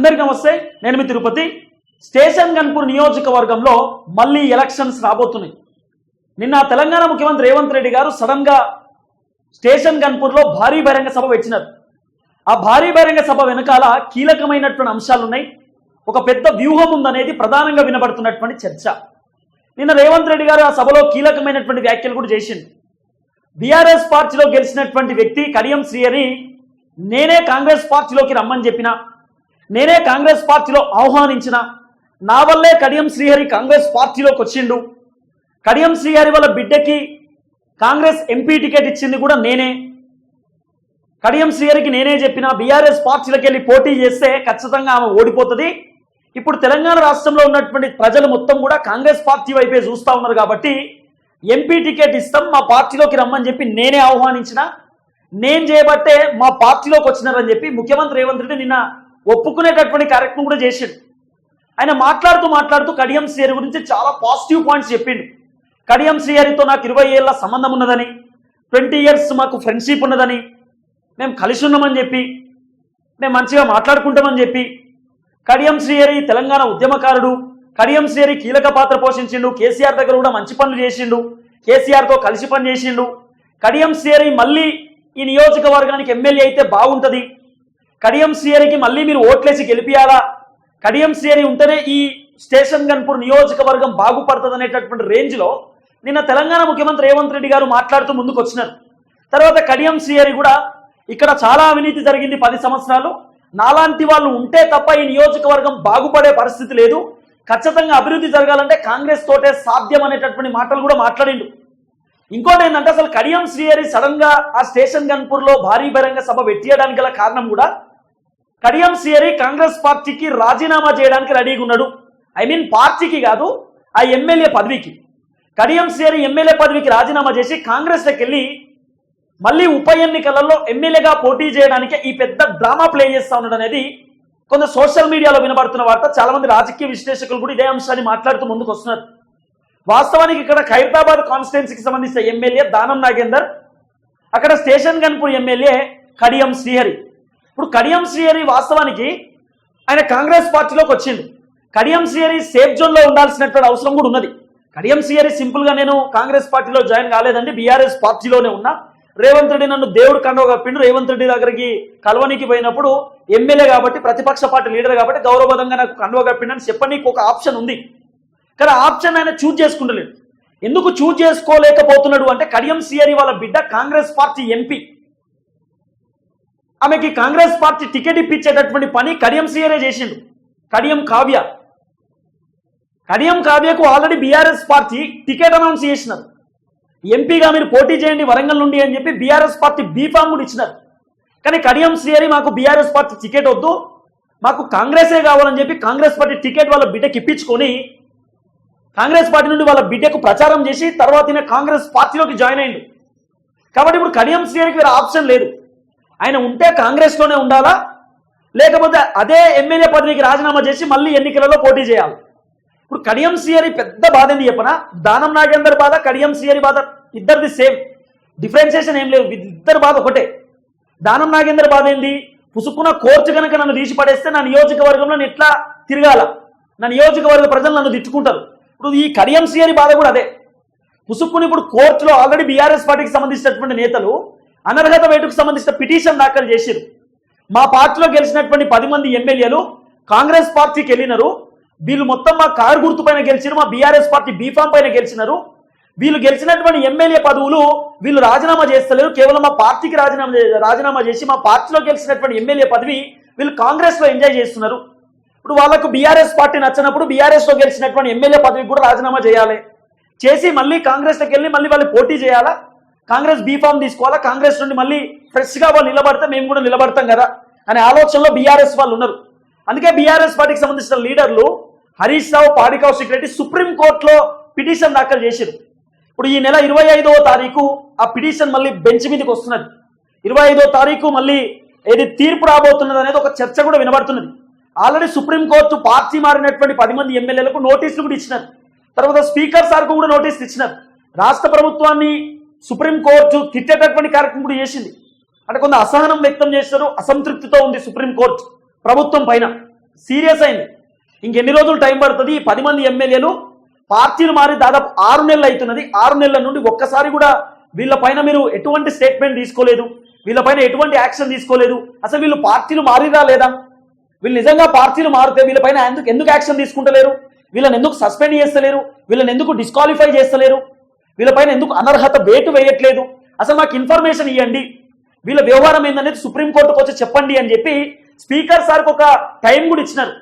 అందరికీ నమస్తే నేను మీ తిరుపతి. స్టేషన్ గన్పూర్ నియోజకవర్గంలో మళ్ళీ ఎలక్షన్స్ రాబోతున్నాయి. నిన్న తెలంగాణ ముఖ్యమంత్రి రేవంత్ రెడ్డి గారు సడన్గా స్టేషన్ గన్పూర్లో భారీ బహిరంగ సభ వచ్చినారు ఆ భారీ బహిరంగ సభ వెనకాల కీలకమైనటువంటి అంశాలు ఉన్నాయి. ఒక పెద్ద వ్యూహం ఉందనేది ప్రధానంగా వినబడుతున్నటువంటి చర్చ. నిన్న రేవంత్ రెడ్డి గారు ఆ సభలో కీలకమైనటువంటి వ్యాఖ్యలు కూడా చేసింది బీఆర్ఎస్ పార్టీలో గెలిచినటువంటి వ్యక్తి కడియం శ్రీహరి నేనే కాంగ్రెస్ పార్టీలోకి రమ్మని చెప్పిన నేనే కాంగ్రెస్ పార్టీలో ఆహ్వానించిన నా వల్లే కడియం శ్రీహరి కాంగ్రెస్ పార్టీలోకి వచ్చిండు. కడియం శ్రీహరి వాళ్ళ బిడ్డకి కాంగ్రెస్ ఎంపీ టికెట్ ఇచ్చింది కూడా నేనే. కడియం శ్రీహరికి నేనే చెప్పిన బీఆర్ఎస్ పార్టీలకు వెళ్ళి పోటీ చేస్తే ఖచ్చితంగా ఆమె ఓడిపోతుంది. ఇప్పుడు తెలంగాణ రాష్ట్రంలో ఉన్నటువంటి ప్రజలు మొత్తం కూడా కాంగ్రెస్ పార్టీ వైపే చూస్తూ ఉన్నారు కాబట్టి ఎంపీ టికెట్ ఇస్తాం మా పార్టీలోకి రమ్మని చెప్పి నేనే ఆహ్వానించిన. నేను చేయబట్టే మా పార్టీలోకి వచ్చినారని చెప్పి ముఖ్యమంత్రి రేవంత్ రెడ్డి నిన్న ఒప్పుకునేటటువంటి కార్యక్రమం కూడా చేసిండు. ఆయన మాట్లాడుతూ మాట్లాడుతూ కడియం శ్రీహరి గురించి చాలా పాజిటివ్ పాయింట్స్ చెప్పిండు. కడియం శ్రీహరితో నాకు ఇరవై ఏళ్ళ సంబంధం ఉన్నదని ట్వంటీ ఇయర్స్ మాకు ఫ్రెండ్షిప్ ఉన్నదని మేము కలిసి ఉన్నామని చెప్పి మేము మంచిగా మాట్లాడుకుంటామని చెప్పి కడియం శ్రీహరి తెలంగాణ ఉద్యమకారుడు కడియం శ్రీహరి కీలక పాత్ర పోషించిండు కేసీఆర్ దగ్గర కూడా మంచి పనులు చేసిండు కేసీఆర్తో కలిసి పని చేసిండు. కడియం శ్రీహరి మళ్ళీ ఈ నియోజకవర్గానికి ఎమ్మెల్యే అయితే బాగుంటుంది. కడియం శ్రీహరికి మళ్ళీ మీరు ఓట్లేసి గెలిపియాలా? కడియం శ్రీహరి ఉంటేనే ఈ స్టేషన్ గన్పూర్ నియోజకవర్గం బాగుపడుతుంది అనేటటువంటి రేంజ్లో నిన్న తెలంగాణ ముఖ్యమంత్రి రేవంత్ రెడ్డి గారు మాట్లాడుతూ ముందుకు వచ్చినారు తర్వాత కడియం శ్రీహరి కూడా ఇక్కడ చాలా అవినీతి జరిగింది పది సంవత్సరాలు. నాలాంటి వాళ్ళు ఉంటే తప్ప ఈ నియోజకవర్గం బాగుపడే పరిస్థితి లేదు. ఖచ్చితంగా అభివృద్ధి జరగాలంటే కాంగ్రెస్ తోటే సాధ్యం అనేటటువంటి మాటలు కూడా మాట్లాడిండు. ఇంకోటి ఏంటంటే అసలు కడియం శ్రీహరి సడన్గా ఆ స్టేషన్ గన్పూర్లో భారీ బహిరంగ సభ పెట్టియడానికి గల కారణం కూడా కడియం సియరి కాంగ్రెస్ పార్టీకి రాజీనామా చేయడానికి రెడీగా ఉన్నాడు. ఐ మీన్ పార్టీకి కాదు ఆ ఎమ్మెల్యే పదవికి. కడియం సియరి ఎమ్మెల్యే పదవికి రాజీనామా చేసి కాంగ్రెస్లోకి వెళ్ళి మళ్ళీ ఉప ఎన్నికలలో ఎమ్మెల్యేగా పోటీ చేయడానికి ఈ పెద్ద డ్రామా ప్లే చేస్తా ఉన్నాడు అనేది కొంత సోషల్ మీడియాలో వినబడుతున్న వార్త. చాలామంది రాజకీయ విశ్లేషకులు కూడా ఇదే అంశాన్ని మాట్లాడుతూ ముందుకు వస్తున్నారు. వాస్తవానికి ఇక్కడ ఖైరతాబాద్ కాన్స్టిట్యున్సీకి సంబంధించిన ఎమ్మెల్యే దానం నాగేందర్ అక్కడ స్టేషన్ గన్పూర్ ఎమ్మెల్యే కడియం శ్రీహరి ఇప్పుడు కడియం శ్రీహరి వాస్తవానికి ఆయన కాంగ్రెస్ పార్టీలోకి వచ్చింది కడియం శ్రీహరి సేఫ్ జోన్లో ఉండాల్సినటువంటి అవసరం కూడా ఉన్నది. కడియం శ్రీహరి సింపుల్గా నేను కాంగ్రెస్ పార్టీలో జాయిన్ కాలేదండి బీఆర్ఎస్ పార్టీలోనే ఉన్నా. రేవంత్ రెడ్డి నన్ను దేవుడు కండవ కప్పిండు. రేవంత్ రెడ్డి దగ్గరికి కలవనికి పోయినప్పుడు ఎమ్మెల్యే కాబట్టి ప్రతిపక్ష పార్టీ లీడర్ కాబట్టి గౌరవబద్ధంగా నాకు కండవ కప్పిండని చెప్పనీకి ఒక ఆప్షన్ ఉంది. కానీ ఆప్షన్ ఆయన చూజ్ చేసుకుంటలేడు. ఎందుకు చూజ్ చేసుకోలేకపోతున్నాడు అంటే కడియం సిఆరి వాళ్ళ బిడ్డ కాంగ్రెస్ పార్టీ ఎంపీ ఆమెకి కాంగ్రెస్ పార్టీ టికెట్ ఇప్పించేటటువంటి పని కడియం సిఆర్ఏ చేసిండు. Kadiyam Kavya. Kadiyam కావ్యకు already BRS party ticket announce చేసినారు. ఎంపీగా మీరు పోటీ చేయండి వరంగల్ నుండి అని చెప్పి బీఆర్ఎస్ పార్టీ బీఫామ్ కూడా ఇచ్చినారు. కానీ కడియం శ్రీహరి మాకు బీఆర్ఎస్ పార్టీ టికెట్ వద్దు మాకు కాంగ్రెసే కావాలని చెప్పి కాంగ్రెస్ పార్టీ టికెట్ వాళ్ళ బిడ్డకి ఇప్పించుకొని కాంగ్రెస్ పార్టీ నుండి వాళ్ళ బిడ్డకు ప్రచారం చేసి తర్వాత కాంగ్రెస్ పార్టీలోకి జాయిన్ అయ్యిండు కాబట్టి ఇప్పుడు కడియం శ్రీహరికి వేరే ఆప్షన్ లేదు. ఆయన ఉంటే కాంగ్రెస్లోనే ఉండాలా? లేకపోతే అదే ఎమ్మెల్యే పదవికి రాజీనామా చేసి మళ్ళీ ఎన్నికలలో పోటీ చేయాలి. ఇప్పుడు కడియం సియరి పెద్ద బాధ ఏంది చెప్పనా? దానం నాగేందర్ బాధ కడియం సియరి బాధ ఇద్దరిది సేమ్. డిఫరెన్సియేషన్ ఏం లేదు ఇద్దరు బాధ ఒకటే. దానం నాగేందర్ బాధ ఏంది? పుసుకున్న కోర్టు కనుక నన్ను తీసి పడేస్తే నా నియోజకవర్గంలో నేను ఎట్లా తిరగాల? నా నియోజకవర్గ ప్రజలు నన్ను తిట్టుకుంటారు. ఇప్పుడు ఈ కడియం సియరి బాధ కూడా అదే. పుసుక్కుని ఇప్పుడు కోర్టులో ఆల్రెడీ బీఆర్ఎస్ పార్టీకి సంబంధించినటువంటి నేతలు అనర్హత వేటుకు సంబంధించిన పిటిషన్ దాఖలు చేసిరు మా పార్టీలో గెలిచినటువంటి పది మంది ఎమ్మెల్యేలు కాంగ్రెస్ పార్టీకి వెళ్ళినారు. వీళ్ళు మొత్తం మా కారు గుర్తు పైన గెలిచినారు మా బీఆర్ఎస్ పార్టీ బీఫామ్ పైన గెలిచినారు. వీళ్ళు గెలిచినటువంటి ఎమ్మెల్యే పదవులు వీళ్ళు రాజీనామా చేస్తలేరు. కేవలం మా పార్టీకి రాజీనామా రాజీనామా చేసి మా పార్టీలో గెలిచినటువంటి ఎమ్మెల్యే పదవి వీళ్ళు కాంగ్రెస్లో ఎంజాయ్ చేస్తున్నారు. ఇప్పుడు వాళ్ళకు బీఆర్ఎస్ పార్టీ నచ్చినప్పుడు బీఆర్ఎస్లో గెలిచినటువంటి ఎమ్మెల్యే పదవి కూడా రాజీనామా చేయాలి. చేసి మళ్ళీ కాంగ్రెస్లోకి వెళ్ళి మళ్ళీ వాళ్ళు పోటీ చేయాలా? కాంగ్రెస్ బీఫామ్ తీసుకోవాలా? కాంగ్రెస్ నుండి మళ్ళీ ఫ్రెష్గా వాళ్ళు నిలబడితే మేము కూడా నిలబడతాం కదా అనే ఆలోచనలో బీఆర్ఎస్ వాళ్ళు ఉన్నారు. అందుకే బీఆర్ఎస్ పార్టీకి సంబంధించిన లీడర్లు హరీష్ రావు పాడి కౌశిక్ రెడ్డి సుప్రీం కోర్టులో పిటిషన్ దాఖలు చేశారు. ఇప్పుడు ఈ నెల ఇరవై ఐదవ తారీఖు ఆ పిటిషన్ మళ్ళీ బెంచ్ మీదకి వస్తున్నది. ఇరవై ఐదో తారీఖు మళ్ళీ ఏది తీర్పు రాబోతున్నది అనేది ఒక చర్చ కూడా వినబడుతున్నది. ఆల్రెడీ సుప్రీంకోర్టు పార్టీ మారినటువంటి పది మంది ఎమ్మెల్యేలకు నోటీసులు కూడా ఇచ్చినారు. తర్వాత స్పీకర్ సార్కు కూడా నోటీసులు ఇచ్చినారు. రాష్ట్ర ప్రభుత్వాన్ని సుప్రీంకోర్టు తిట్టేటటువంటి కార్యక్రమం కూడా చేసింది. అంటే కొంత అసహనం వ్యక్తం చేశారు అసంతృప్తితో ఉంది సుప్రీంకోర్టు ప్రభుత్వం పైన. సీరియస్ అయింది. ఇంకెన్ని రోజులు టైం పడుతుంది? ఈ పది మంది ఎమ్మెల్యేలు పార్టీలు మారి దాదాపు ఆరు నెలలు అవుతున్నది. ఆరు నెలల నుండి ఒక్కసారి కూడా వీళ్ళపైన మీరు ఎటువంటి స్టేట్మెంట్ తీసుకోలేదు. వీళ్ళపైన ఎటువంటి యాక్షన్ తీసుకోలేదు. అసలు వీళ్ళు పార్టీలు మారిరా లేదా? వీళ్ళు నిజంగా పార్టీలు మారితే వీళ్ళపైన ఎందుకు ఎందుకు యాక్షన్ తీసుకుంటలేరు? వీళ్ళని ఎందుకు సస్పెండ్ చేస్తలేరు? వీళ్ళని ఎందుకు డిస్క్వాలిఫై చేస్తలేరు? వీళ్ళపైన ఎందుకు అనర్హత వేటు వేయట్లేదు? అసలు మాకు ఇన్ఫర్మేషన్ ఇవ్వండి వీళ్ళ వ్యవహారం ఏందనేది సుప్రీంకోర్టుకు వచ్చి చెప్పండి అని చెప్పి స్పీకర్ సార్కి ఒక టైం కూడా ఇచ్చినారు.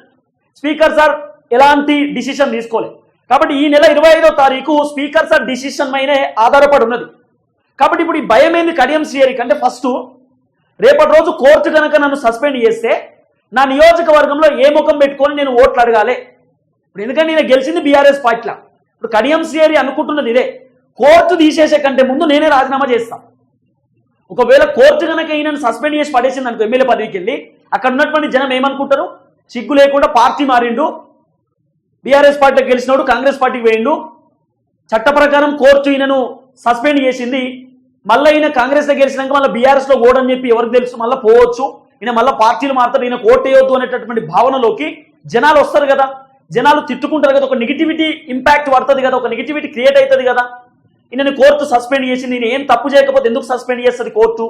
స్పీకర్ సార్ ఎలాంటి డిసిషన్ తీసుకోలేదు కాబట్టి ఈ నెల ఇరవై ఐదో తారీఖు స్పీకర్ సార్ డిసిషన్ పైనే ఆధారపడి ఉన్నది. కాబట్టి ఇప్పుడు ఈ భయం ఏంది కడియం శ్రీహరికి? అంటే ఫస్ట్ రేపటి రోజు కోర్టు కనుక నన్ను సస్పెండ్ చేస్తే నా నియోజకవర్గంలో ఏ ముఖం పెట్టుకొని నేను ఓట్లు అడగాలి? ఇప్పుడు ఎందుకంటే నేను గెలిచింది బీఆర్ఎస్ పార్టీలో? ఇప్పుడు కడియం శ్రీహరి అనుకుంటున్నది ఇదే. కోర్టు తీసేసే కంటే ముందు నేనే రాజీనామా చేస్తాను ఒకవేళ కోర్టు కనుక ఈయనను సస్పెండ్ చేసి పడేసింది అనుకో ఎమ్మెల్యే పదవికి వెళ్ళి అక్కడ ఉన్నటువంటి జనం ఏమనుకుంటారు? సిగ్గు లేకుండా పార్టీ మారిండు బీఆర్ఎస్ పార్టీకి గెలిచినోడు కాంగ్రెస్ పార్టీకి వేయండు. చట్ట ప్రకారం కోర్టు ఈయనను సస్పెండ్ చేసింది. మళ్ళీ ఈయన కాంగ్రెస్లో గెలిచినాక మళ్ళీ బీఆర్ఎస్లో ఓడని చెప్పి ఎవరికి తెలుసు? మళ్ళీ పోవచ్చు. ఈయన మళ్ళీ పార్టీలు మారుతారు. ఈయన ఓటేయొద్దు అనేటటువంటి భావనలోకి జనాలు వస్తారు కదా. జనాలు తిట్టుకుంటారు కదా. ఒక నెగిటివిటీ ఇంపాక్ట్ పడుతుంది కదా. ఒక నెగిటివిటీ క్రియేట్ అవుతుంది కదా. ఈయనని కోర్టు సస్పెండ్ చేసింది. ఈయన ఏం తప్పు చేయకపోతే ఎందుకు సస్పెండ్ చేస్తుంది కోర్టు?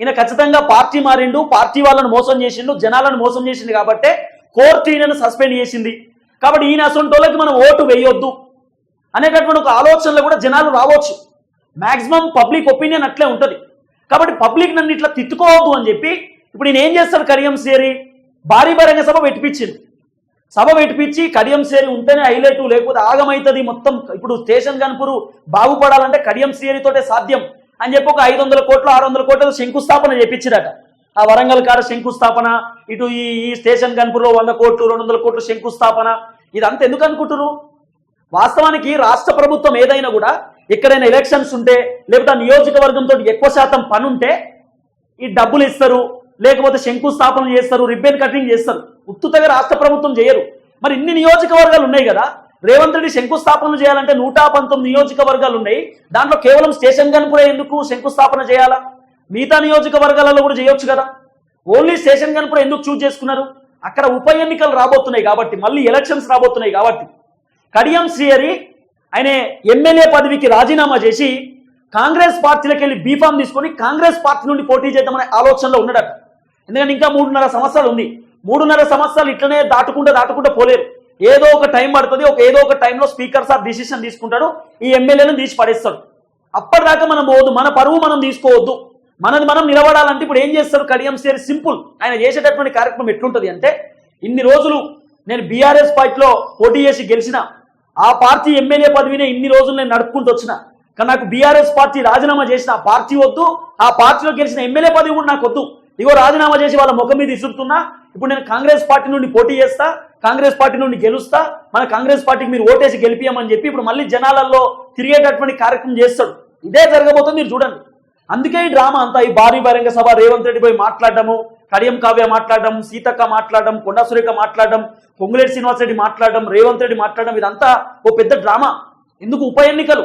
ఈయన ఖచ్చితంగా పార్టీ మారిండు పార్టీ వాళ్ళను మోసం చేసిండు జనాలను మోసం చేసింది కాబట్టే కోర్టు ఈయనను సస్పెండ్ చేసింది. కాబట్టి ఈయన అసొంటోళ్ళకి మనం ఓటు వేయొద్దు అనేటటువంటి ఒక ఆలోచనలో కూడా జనాలు రావచ్చు. మాక్సిమం పబ్లిక్ ఒపీనియన్ అట్లే ఉంటుంది. కాబట్టి పబ్లిక్ నన్ను ఇట్లా తిట్టుకోవద్దు అని చెప్పి ఇప్పుడు ఈయన ఏం చేస్తాడు కరియం సేరి భారీ బహిరంగ సభ పెట్టిపించింది సభ పెట్టిపించి కడియం సేరి ఉంటేనే హైలైట్ లేకపోతే ఆగమైతుంది మొత్తం. ఇప్పుడు స్టేషన్ కనుపురు బాగుపడాలంటే కడియం సేరితోటే సాధ్యం అని చెప్పి ఒక ఐదు వందల కోట్లు ఆరు వందల కోట్ల శంకుస్థాపన చేపించిరట. ఆ వరంగల్ కాడ శంకుస్థాపన ఇటు ఈ ఈ స్టేషన్ కనుపురులో వంద కోట్లు రెండు వందల కోట్లు శంకుస్థాపన ఇదంతా ఎందుకు అనుకుంటున్నారు వాస్తవానికి రాష్ట్ర ప్రభుత్వం ఏదైనా కూడా ఎక్కడైనా ఎలక్షన్స్ ఉంటే లేకపోతే ఆ నియోజకవర్గంతో ఎక్కువ శాతం పనుంటే ఈ డబ్బులు ఇస్తారు. లేకపోతే శంకుస్థాపన చేస్తారు రిబ్బన్ కటింగ్ చేస్తారు. ఉత్తుతగా రాష్ట్ర ప్రభుత్వం చేయరు. మరి ఇన్ని నియోజకవర్గాలు ఉన్నాయి కదా? రేవంత్ రెడ్డి శంకుస్థాపనలు చేయాలంటే నూట పంతొమ్మిది నియోజకవర్గాలు ఉన్నాయి. దాంట్లో కేవలం స్టేషన్ గన్పురే ఎందుకు శంకుస్థాపన చేయాలా? మిగతా నియోజకవర్గాలలో కూడా చేయొచ్చు కదా? ఓన్లీ స్టేషన్ గన్పుర ఎందుకు చూజ్ చేసుకున్నారు? అక్కడ ఉప ఎన్నికలు రాబోతున్నాయి కాబట్టి మళ్ళీ ఎలక్షన్స్ రాబోతున్నాయి కాబట్టి. కడియం శ్రీహరి ఆయన ఎమ్మెల్యే పదవికి రాజీనామా చేసి కాంగ్రెస్ పార్టీలకు వెళ్ళి బీఫామ్ తీసుకొని కాంగ్రెస్ పార్టీ నుండి పోటీ చేద్దామనే ఆలోచనలో ఉన్నాడట. ఎందుకంటే ఇంకా మూడున్నర సంవత్సరాలు ఉంది. మూడున్నర సంవత్సరాలు ఇట్లనే దాటుకుంటూ దాటుకుంటూ పోలేరు. ఏదో ఒక టైం పడుతుంది ఒక ఏదో ఒక టైంలో స్పీకర్ సార్ డిసిషన్ తీసుకుంటాడు ఈ ఎమ్మెల్యేలను తీసి పడేస్తాడు. అప్పటిదాకా మనం పోవద్దు మన పరువు మనం తీసుకోవద్దు. మనది మనం నిలబడాలంటే ఇప్పుడు ఏం చేస్తారు? కడియం సేరి సింపుల్. ఆయన చేసేటటువంటి కార్యక్రమం ఎట్లుంటుంది అంటే ఇన్ని రోజులు నేను బీఆర్ఎస్ పార్టీలో పోటీ చేసి గెలిచిన ఆ పార్టీ ఎమ్మెల్యే పదవినే ఇన్ని రోజులు నేను నడుపుకుంటూ వచ్చిన కానీ నాకు బీఆర్ఎస్ పార్టీ రాజీనామా చేసిన ఆ పార్టీ వద్దు ఆ పార్టీలో గెలిచిన ఎమ్మెల్యే పదవి కూడా నాకు వద్దు. ఇగో రాజీనామా చేసి వాళ్ళ ముఖం మీద ఇసురుతున్నా ఇప్పుడు నేను కాంగ్రెస్ పార్టీ నుండి పోటీ చేస్తా కాంగ్రెస్ పార్టీ నుండి గెలుస్తా మన కాంగ్రెస్ పార్టీకి మీరు ఓటేసి గెలిపియమని చెప్పి ఇప్పుడు మళ్ళీ జనాలలో తిరిగేటటువంటి కార్యక్రమం చేస్తాడు. ఇదే జరగబోతుంది మీరు చూడండి. అందుకే ఈ డ్రామా అంతా ఈ భారీ బహిరంగ సభ రేవంత్ రెడ్డి పోయి మాట్లాడటము కడియం కావ్య మాట్లాడడం సీతక్క మాట్లాడడం కొండా సురేఖ మాట్లాడడం పొంగులేటి శ్రీనివాస్ రెడ్డి మాట్లాడడం రేవంత్ రెడ్డి మాట్లాడడం ఇదంతా ఓ పెద్ద డ్రామా. ఎందుకు ఉప ఎన్నికలు?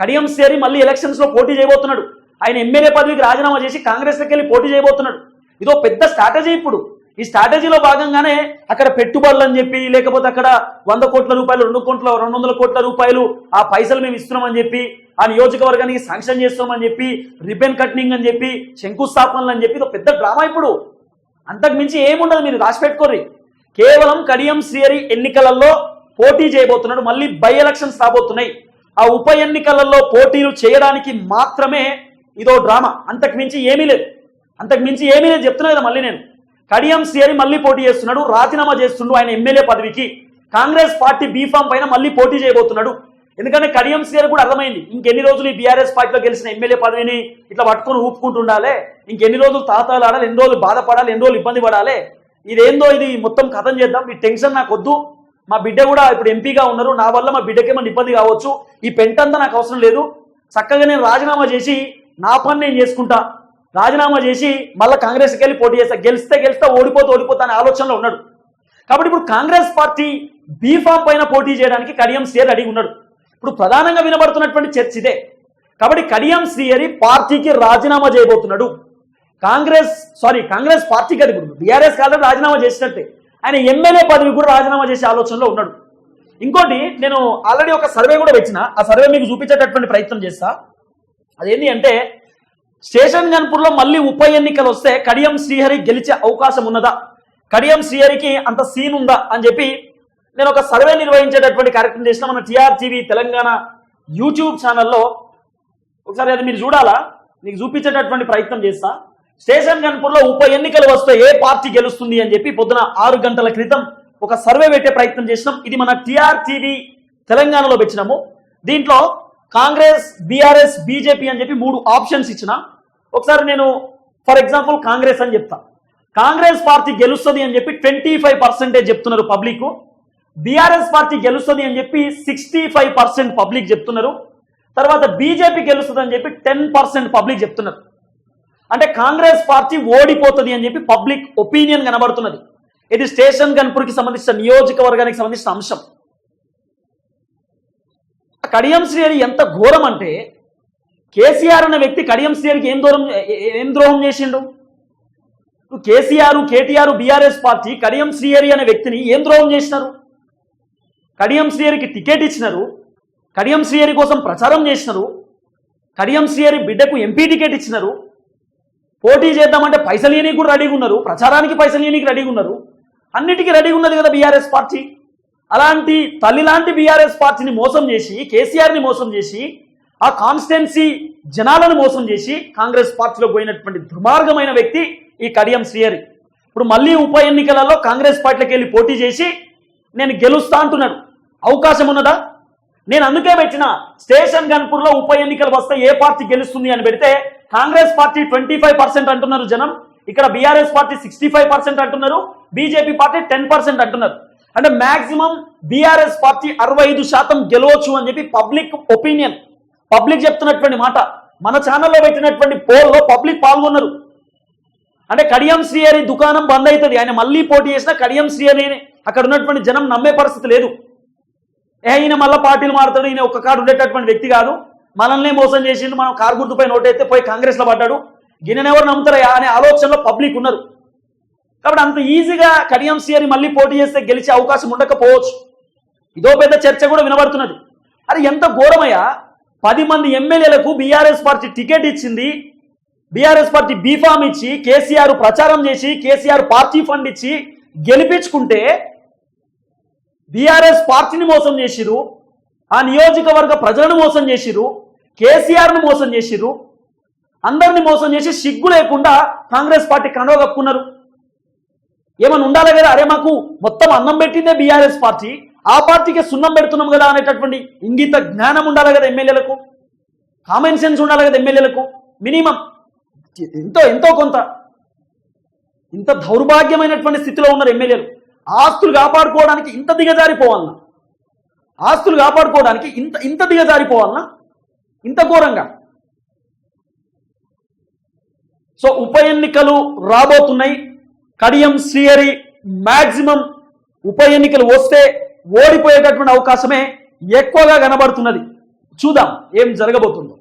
కడియం సేరి మళ్ళీ ఎలక్షన్స్లో పోటీ చేయబోతున్నాడు. ఆయన ఎమ్మెల్యే పదవికి రాజీనామా చేసి కాంగ్రెస్లోకి వెళ్ళి పోటీ చేయబోతున్నాడు. ఇదో పెద్ద స్ట్రాటజీ ఇప్పుడు. ఈ స్ట్రాటజీలో భాగంగానే అక్కడ పెట్టుబడులు అని చెప్పి లేకపోతే అక్కడ వంద కోట్ల రూపాయలు రెండు కోట్ల రెండు వందల కోట్ల రూపాయలు ఆ పైసలు మేము ఇస్తున్నామని చెప్పి ఆ నియోజకవర్గానికి శాంక్షన్ చేస్తున్నామని చెప్పి రిబెన్ కట్నింగ్ అని చెప్పి శంకుస్థాపనలు అని చెప్పి ఇదో పెద్ద డ్రామా ఇప్పుడు. అంతకు మించి ఏముండదు మీరు రాసి పెట్టుకోర్రి. కేవలం కడియం శ్రీయరి ఎన్నికలలో పోటీ చేయబోతున్నాడు. మళ్ళీ బై ఎలక్షన్స్ రాబోతున్నాయి. ఆ ఉప ఎన్నికలలో పోటీలు చేయడానికి మాత్రమే ఇదో డ్రామా. అంతకు మించి ఏమీ లేదు. అంతకు మించి ఏమీ లేదు చెప్తున్నా కదా మళ్ళీ నేను. కడియం శ్రీహరి మళ్ళీ పోటీ చేస్తున్నాడు రాజీనామా చేస్తుండు ఆయన ఎమ్మెల్యే పదవికి. కాంగ్రెస్ పార్టీ బీఫామ్ పైన మళ్ళీ పోటీ చేయబోతున్నాడు. ఎందుకంటే కడియం సిఆర్ కూడా అర్థమైంది ఇంకెన్ని రోజులు ఈ బీఆర్ఎస్ పార్టీలో గెలిచిన ఎమ్మెల్యే పదవిని ఇట్లా పట్టుకొని ఊపుకుంటుండాలి? ఇంకెన్ని రోజులు తాతాలు ఆడాలి ఎన్ని రోజులు బాధపడాలి ఎన్ని రోజులు ఇబ్బంది పడాలి? ఇదేందో ఇది మొత్తం కథం చేద్దాం ఈ టెన్షన్ నాకు వద్దు మా బిడ్డ కూడా ఇప్పుడు ఎంపీగా ఉన్నారు నా వల్ల మా బిడ్డకేమన్నా ఇబ్బంది కావచ్చు. ఈ పెంటంతా నాకు అవసరం లేదు. చక్కగా నేను రాజీనామా చేసి నా పని నేను చేసుకుంటా. రాజీనామా చేసి మళ్ళీ కాంగ్రెస్కి వెళ్ళి పోటీ చేస్తా. గెలిస్తే గెలిస్తే ఓడిపోతే ఓడిపోతా అనే ఆలోచనలో ఉన్నాడు. కాబట్టి ఇప్పుడు కాంగ్రెస్ పార్టీ బీఫామ్ పైన పోటీ చేయడానికి కడియం శ్రీహరి అడిగి ఉన్నాడు. ఇప్పుడు ప్రధానంగా వినబడుతున్నటువంటి చర్చ ఇదే. కాబట్టి కడియం శ్రీహరి పార్టీకి రాజీనామా చేయబోతున్నాడు. కాంగ్రెస్ సారీ కాంగ్రెస్ పార్టీకి అది ఇప్పుడు. బీఆర్ఎస్ కాదని రాజీనామా చేసినట్టే. ఆయన ఎమ్మెల్యే పదవి కూడా రాజీనామా చేసే ఆలోచనలో ఉన్నాడు. ఇంకోటి నేను ఆల్రెడీ ఒక సర్వే కూడా వచ్చిన ఆ సర్వే మీకు చూపించేటటువంటి ప్రయత్నం చేస్తా. అదేంటి అంటే స్టేషన్ గన్పూర్లో మళ్ళీ ఉప ఎన్నికలు వస్తే కడియం శ్రీహరి గెలిచే అవకాశం ఉన్నదా? కడియం శ్రీహరికి అంత సీన్ ఉందా? అని చెప్పి నేను ఒక సర్వే నిర్వహించేటటువంటి కార్యక్రమం చేసిన మన టీఆర్టీవీ తెలంగాణ యూట్యూబ్ ఛానల్లో. ఒకసారి అది మీరు చూడాలా? మీకు చూపించేటటువంటి ప్రయత్నం చేస్తా. స్టేషన్ గన్పూర్లో ఉప ఎన్నికలు వస్తే ఏ పార్టీ గెలుస్తుంది అని చెప్పి పొద్దున ఆరు గంటల క్రితం ఒక సర్వే పెట్టే ప్రయత్నం చేసినాం. ఇది మన టీఆర్టీవీ తెలంగాణలో పెట్టినాము. దీంట్లో కాంగ్రెస్ బీఆర్ఎస్ బీజేపీ అని చెప్పి మూడు ఆప్షన్స్ ఇచ్చిన ఒకసారి నేను ఫర్ ఎగ్జాంపుల్ కాంగ్రెస్ అని చెప్తా. కాంగ్రెస్ పార్టీ గెలుస్తుంది అని చెప్పి ట్వంటీ ఫైవ్ పర్సెంటేజ్ చెప్తున్నారు పబ్లిక్. బీఆర్ఎస్ పార్టీ గెలుస్తుంది అని చెప్పి సిక్స్టీ ఫైవ్ పర్సెంట్ పబ్లిక్ చెప్తున్నారు. తర్వాత బీజేపీ గెలుస్తుంది అని చెప్పి టెన్ పర్సెంట్ పబ్లిక్ చెప్తున్నారు. అంటే కాంగ్రెస్ పార్టీ ఓడిపోతుంది అని చెప్పి పబ్లిక్ ఒపీనియన్ కనబడుతున్నది. ఇది స్టేషన్ గన్పూర్కి సంబంధించిన నియోజకవర్గానికి సంబంధించిన అంశం. కడియం శ్రీహరి ఎంత ఘోరం అంటే కేసీఆర్ అనే వ్యక్తి కడియం శ్రీహరికి ఏం దూరం ఏం ద్రోహం చేసిండు? KCR KTR BRS party Kadiyam Srihari అనే వ్యక్తిని ఏం ద్రోహం చేసినారు? కడియం శ్రీహరికి టికెట్ ఇచ్చినారు కడియం శ్రీహరి కోసం ప్రచారం చేసినారు కడియం శ్రీహరి బిడ్డకు ఎంపీ టికెట్ ఇచ్చినారు పోటీ చేద్దామంటే పైసలు ఇయనీకి కూడా రెడీగా ఉన్నారు ప్రచారానికి పైసలు ఇయనీకి రెడీగా ఉన్నారు అన్నిటికీ రెడీగా ఉన్నది కదా బీఆర్ఎస్ పార్టీ? అలాంటి తల్లి లాంటి బీఆర్ఎస్ పార్టీని మోసం చేసి కేసీఆర్ని మోసం చేసి ఆ కాన్స్టిట్యున్సీ జనాలను మోసం చేసి కాంగ్రెస్ పార్టీలో పోయినటువంటి దుర్మార్గమైన వ్యక్తి ఈ కడియం శ్రీహరి. ఇప్పుడు మళ్ళీ ఉప ఎన్నికలలో కాంగ్రెస్ పార్టీకి వెళ్ళి పోటీ చేసి నేను గెలుస్తా అంటున్నాడు. అవకాశం ఉన్నదా? నేను అందుకే పెట్టిన స్టేషన్ గన్పూర్లో ఉప ఎన్నికలు వస్తే ఏ పార్టీ గెలుస్తుంది అని పెడితే Congress party twenty five percent అంటున్నారు జనం. ఇక్కడ BRS party sixty five percent అంటున్నారు. బీజేపీ పార్టీ టెన్ పర్సెంట్ అంటున్నారు. అంటే మాక్సిమం బీఆర్ఎస్ పార్టీ అరవై ఐదు శాతం గెలవచ్చు అని చెప్పి పబ్లిక్ ఒపీనియన్ పబ్లిక్ చెప్తున్నటువంటి మాట. మన ఛానల్లో పెట్టినటువంటి పోల్లో పబ్లిక్ పాల్గొన్నారు. అంటే కడియం శ్రీహరి దుకాణం బంద్ అవుతుంది ఆయన మళ్ళీ పోటీ చేసినా కడియం శ్రీహరి అక్కడ ఉన్నటువంటి జనం నమ్మే పరిస్థితి లేదు. ఏ ఈయన మళ్ళీ పార్టీలు మారుతాడు ఈయన ఒక్క కాడు ఉండేటటువంటి వ్యక్తి కాదు. మనల్నే మోసం చేసిండు మనం కారు గుర్తుపై నోటైతే పోయి కాంగ్రెస్లో పడ్డాడు. గిన్నెనెవరు నమ్ముతారా అనే ఆలోచనలో పబ్లిక్ ఉన్నారు. కాబట్టి అంత ఈజీగా కడియం శ్రీహరి మళ్ళీ పోటీ చేస్తే గెలిచే అవకాశం ఉండకపోవచ్చు. ఇదో పెద్ద చర్చ కూడా వినబడుతున్నది. అది ఎంత ఘోరమయ్యా. పది మంది ఎమ్మెల్యేలకు బీఆర్ఎస్ పార్టీ టికెట్ ఇచ్చింది. బీఆర్ఎస్ పార్టీ బీఫామ్ ఇచ్చి కేసీఆర్ ప్రచారం చేసి కేసీఆర్ పార్టీ ఫండ్ ఇచ్చి గెలిపించుకుంటే బీఆర్ఎస్ పార్టీని మోసం చేసిరు ఆ నియోజకవర్గ ప్రజలను మోసం చేసిరు కేసీఆర్ను మోసం చేసిరు అందరిని మోసం చేసి సిగ్గు లేకుండా కాంగ్రెస్ పార్టీ కండవ ఏమైనా ఉండాలి కదా? అరే మాకు మొత్తం అన్నం పెట్టిందే బీఆర్ఎస్ పార్టీ. ఆ పార్టీకి సున్నం పెడుతున్నాం కదా అనేటటువంటి ఇంగిత జ్ఞానం ఉండాలి కదా ఎమ్మెల్యేలకు? కామన్ సెన్స్ ఉండాలి కదా ఎమ్మెల్యేలకు? మినిమం ఎంతో ఎంతో కొంత. ఇంత దౌర్భాగ్యమైనటువంటి స్థితిలో ఉన్నారు ఎమ్మెల్యేలు. ఆస్తులు కాపాడుకోవడానికి ఇంత దిగజారిపోవాలన్నా ఆస్తులు కాపాడుకోవడానికి ఇంత ఇంత దిగజారిపోవాలన్నా ఇంత ఘోరంగా. సో ఉప ఎన్నికలు రాబోతున్నాయి. కడియం శ్రీహరి మ్యాక్సిమం ఉప ఎన్నికలు వస్తే ఓడిపోయేటటువంటి అవకాశమే ఎక్కువగా కనబడుతున్నది. చూద్దాం ఏం జరగబోతుందో.